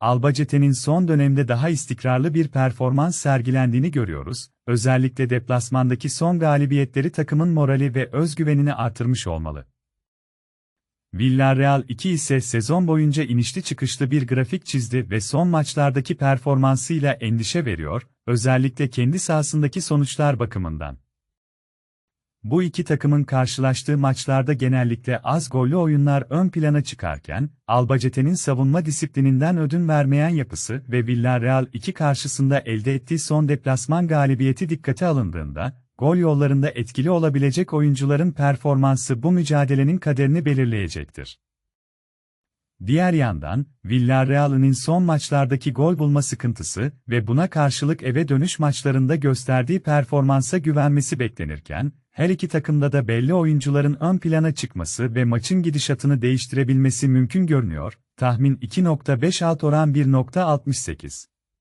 Albacete'nin son dönemde daha istikrarlı bir performans sergilendiğini görüyoruz, özellikle deplasmandaki son galibiyetleri takımın morali ve özgüvenini artırmış olmalı. Villarreal 2 ise sezon boyunca inişli çıkışlı bir grafik çizdi ve son maçlardaki performansıyla endişe veriyor, özellikle kendi sahasındaki sonuçlar bakımından. Bu iki takımın karşılaştığı maçlarda genellikle az gollü oyunlar ön plana çıkarken, Albacete'nin savunma disiplininden ödün vermeyen yapısı ve Villarreal 2 karşısında elde ettiği son deplasman galibiyeti dikkate alındığında, gol yollarında etkili olabilecek oyuncuların performansı bu mücadelenin kaderini belirleyecektir. Diğer yandan, Villarreal'ın son maçlardaki gol bulma sıkıntısı ve buna karşılık eve dönüş maçlarında gösterdiği performansa güvenmesi beklenirken, her iki takımda da belli oyuncuların ön plana çıkması ve maçın gidişatını değiştirebilmesi mümkün görünüyor. Tahmin 2.5 alt oran 1.68